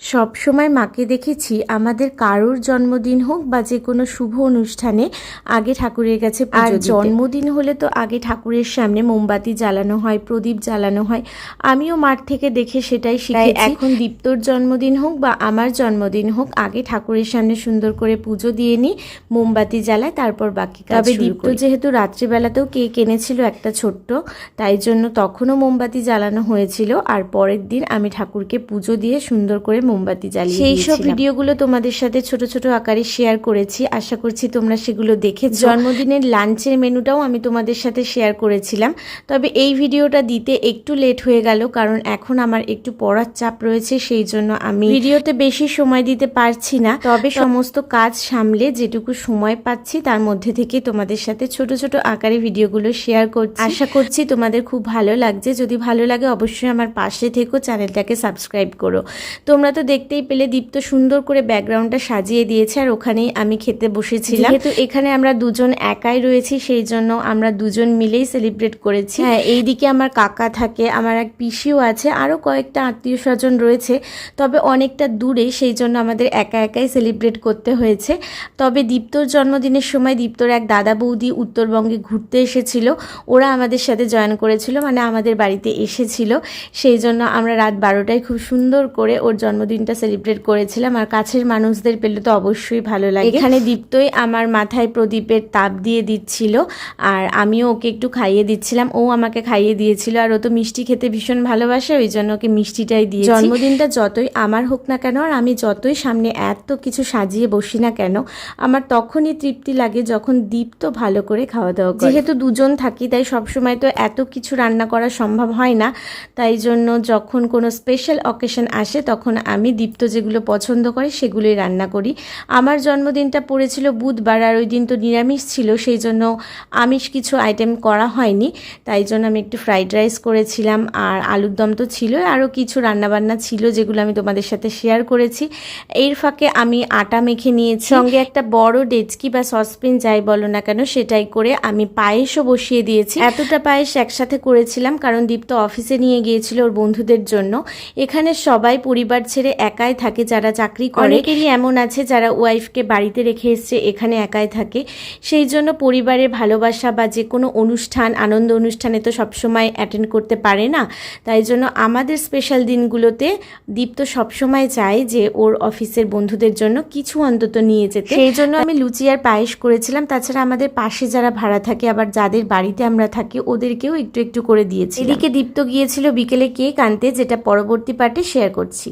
সব সময় মাকে দেখেছি আমাদের কারোর জন্মদিন হোক বা যে কোনো শুভ অনুষ্ঠানে আগে ঠাকুরের কাছে আর জন্মদিন হলে তো আগে ঠাকুরের সামনে মোমবাতি জ্বালানো হয় প্রদীপ জ্বালানো হয়। আমিও মাঠ থেকে দেখে সেটাই শিখেছি। এখন দীপ্তর জন্মদিন হোক বা আমার জন্মদিন হোক আগে ঠাকুরের সামনে সুন্দর করে পুজো দিয়ে নিই মোমবাতি জ্বালায় তারপর বাকি তবে দীপ্ত যেহেতু রাত্রিবেলাতেও কেক এনেছিল একটা ছোট্ট তাই জন্য তখনও মোমবাতি জ্বালানো হয়েছিল। আর পরের দিন আমি ঠাকুরকে পুজো দিয়ে সুন্দর করে মোমবাতি জ্বালিয়ে সেই সব ভিডিওগুলো তোমাদের সাথে ছোট ছোট আকারে শেয়ার করেছি। আশা করছি তোমরা সেগুলো দেখে জন্মদিনের লাঞ্চের মেনুটাও আমি তোমাদের সাথে শেয়ার করেছিলাম। তবে এই ভিডিওটা দিতে একটু লেট হয়ে গেল কারণ এখন আমার একটু পড়ার চাপ রয়েছে সেই জন্য আমি ভিডিওতে বেশি সময় দিতে পারছি না। তবে সমস্ত কাজ সামলে যেটুকু সময় পাচ্ছি তার মধ্যে থেকে তোমাদের সাথে ছোট ছোট আকারে ভিডিওগুলো শেয়ার করছি। আশা করছি তোমাদের খুব ভালো লাগছে। যদি ভালো লাগে অবশ্যই আমার পাশে থেকো চ্যানেলটাকে সাবস্ক্রাইব করো। তোমরা তো দেখতেই পেলে দীপ্ত সুন্দর করে ব্যাকগ্রাউন্ডটা সাজিয়ে দিয়েছে আর ওখানেই আমি খেতে বসেছিলাম। যেহেতু এখানে আমরা দুজন একাই রয়েছি সেই জন্য আমরা দুজন মিলেই সেলিব্রেট করেছি। হ্যাঁ এইদিকে আমার কাকা থাকে আমার এক পিসিও আছে আরও কয়েকটা আত্মীয় স্বজন রয়েছে। তবে অনেকটা দূরে সেই জন্য আমাদের একা একাই সেলিব্রেট করতে হয়েছে। তবে দীপ্তর জন্মদিনের সময় দীপ্তর এক দাদা বৌদি উত্তরবঙ্গে ঘুরতে এসেছিল। ওরা আমাদের সাথে জয়েন করেছিল মানে আমাদের বাড়িতে এসেছিল। সেই জন্য আমরা রাত বারোটায় খুব সুন্দর করে ওর জন্মদিনটা সেলিব্রেট করেছিলাম। আর কাছের মানুষদের পেলে তো অবশ্যই ভালো লাগে। এখানে দীপ্তই আমার মাথায় প্রদীপের তাপ দিয়ে দিচ্ছিল। আর আমিও ওকে একটু খাইয়ে দিচ্ছিলাম। ও আমাকে খাইয়ে দিয়েছিল। আর ও তো মিষ্টি খেতে ভীষণ ভালোবাসে ওই জন্য ওকে মিষ্টিটাই দিয়ে জন্মদিনটা যতই আমার হোক না কেন আর আমি যতই সামনে এত কিছু সাজিয়ে বসি না কেন আমার তখনই তৃপ্তি লাগে যখন দীপ্ত ভালো করে খাওয়া দাওয়া করে। যেহেতু দুজন থাকি তাই সবসময় তো এত কিছু রান্না করা সম্ভব হয় না। তাই জন্য যখন কোনো স্পেশাল অকেশন আসে তখন আমি দীপ্ত যেগুলো পছন্দ করে সেগুলোই রান্না করি। আমার জন্মদিনটা পড়েছিল বুধবার আর ওই দিন তো নিরামিষ ছিল, সেই জন্য আমিষ কিছু আইটেম করা হয়নি। তাই জন্য আমি একটু ফ্রাইড রাইস করেছিলাম আর আলুর দম তো ছিল আরও কিছু রান্নাবান্না ছিল যেগুলো আমি তোমাদের সাথে শেয়ার করেছি। এর ফাঁকে আমি আটা মেখে নিয়েছি। সঙ্গে একটা বড় ডেচকি বা সসপেন যাই বলো না কেন, সেটাই করে আমি পায়েসও বসিয়ে দিয়েছি। এতটা পায়েস একসাথে করেছিলাম, কারণ দীপ্ত অফিসে নিয়ে গিয়েছিল ওর বন্ধুদের জন্য। এখানে সবাই পরিবার ছেড়ে একাই থাকে যারা চাকরি করে। অনেকেরই এমন আছে যারা ওয়াইফকে বাড়িতে রেখে এসছে এখানে একাই থাকে। সেই জন্য পরিবারের ভালোবাসা বা যে কোনো অনুষ্ঠান আনন্দ অনুষ্ঠানে তো সবসময় অ্যাটেন্ড করতে পারে না। তাই জন্য আমাদের স্পেশাল দিনগুলোতে দীপ্ত সবসময় চায় যে ওর অফিসের বন্ধুদের জন্য কিছু অন্তত নিয়ে যেতে। সেই জন্য আমি লুচি আর পায়েস করেছিলাম তাছাড়া আমাদের পাশে যারা ভাড়া থাকে আবার যাদের বাড়িতে আমরা থাকি ওদেরকেও একটু একটু করে দিয়েছি এদিকে দীপ্ত গিয়েছিল বিকেলে কেক আনতে যেটা পরবর্তী পার্টে শেয়ার করছি।